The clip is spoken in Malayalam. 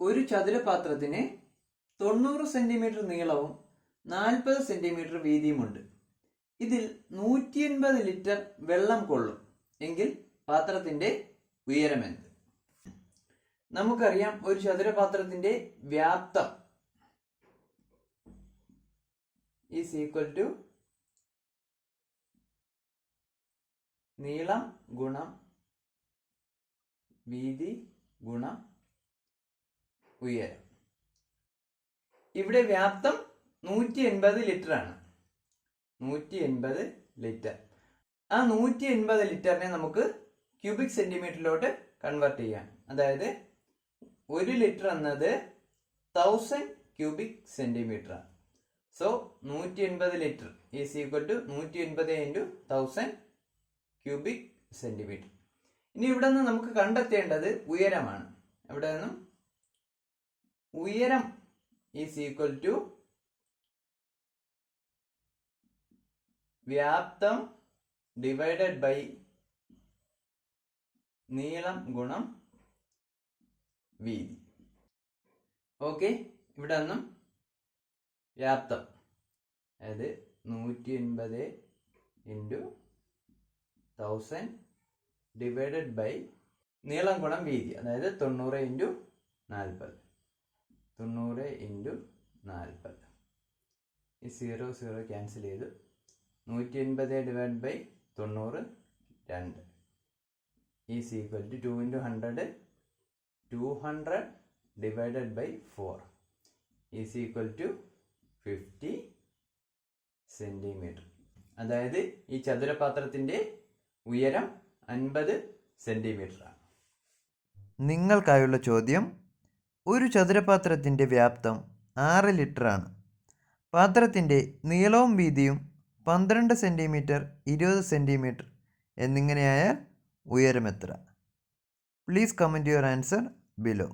ഒരു ചതുരപാത്രത്തിന് തൊണ്ണൂറ് സെന്റിമീറ്റർ നീളവും നാൽപ്പത് സെന്റിമീറ്റർ വീതിയുമുണ്ട്. ഇതിൽ നൂറ്റി എൺപത് ലിറ്റർ വെള്ളം കൊള്ളും. എങ്കിൽ പാത്രത്തിന്റെ ഉയരമെന്ത് നമുക്കറിയാം ഒരു ചതുരപാത്രത്തിന്റെ വ്യാപ്തം. ഈസ് ഈക്വൽ ടു നീളം ഗുണം വീതി ഗുണം ഉയരം. ഇവിടെ വ്യാപ്തം നൂറ്റി എൺപത് ലിറ്റർ ആണ്. നൂറ്റി എൺപത് ലിറ്റർ ആ നൂറ്റി എൺപത് ലിറ്ററിനെ നമുക്ക് ക്യൂബിക് സെന്റിമീറ്ററിലോട്ട് കൺവേർട്ട് ചെയ്യാം. അതായത് ഒരു ലിറ്റർ എന്നത് തൗസൻഡ് ക്യൂബിക് സെന്റിമീറ്റർ ആണ്. സോ നൂറ്റി എൺപത് ലിറ്റർ ഈസ് ഈക്വൽ ടു നൂറ്റി എൺപത് ഇന്റു തൗസൻഡ് ക്യൂബിക് സെന്റിമീറ്റർ ഇനി ഇവിടെ നിന്ന് നമുക്ക് കണ്ടെത്തേണ്ടത് ഉയരമാണ്. ഇവിടെ നിന്നും? ഉയരം ഈസ് ഈക്വൽ ടു വ്യാപ്തം ഡിവൈഡഡ് ബൈ നീളം ഗുണം വീതി. ഓക്കെ ഇവിടെ നിന്നും വ്യാപ്തം. അതായത് നൂറ്റി എൺപത് ഇന്റു തൗസൻഡ് ഡിവൈഡഡ് ബൈ നീളം ഗുണം വീതി. അതായത് തൊണ്ണൂറ് ഇന്റു നാൽപ്പത് തൊണ്ണൂറ് ഇന്റു നാൽപ്പത്. ഈ സീറോ സീറോ ക്യാൻസൽ ചെയ്തു നൂറ്റി എൺപത് ഡിവൈഡ് ബൈ തൊണ്ണൂറ് രണ്ട്. Is equal to two into hundred two hundred divided by four. Is equal to fifty centimetre അതായത് ഈ ചതുരപാത്രത്തിന്റെ ഉയരം അൻപത് സെന്റിമീറ്ററാണ് നിങ്ങൾക്കായുള്ള ചോദ്യം ഒരു ചതുരപാത്രത്തിന്റെ വ്യാപ്തം ആറ് ലിറ്ററാണ്. പാത്രത്തിന്റെ നീളവും വീതിയും പന്ത്രണ്ട് സെന്റിമീറ്റർ ഇരുപത് സെന്റിമീറ്റർ എന്നിങ്ങനെയായാൽ ഉയരം എത്ര please comment your answer below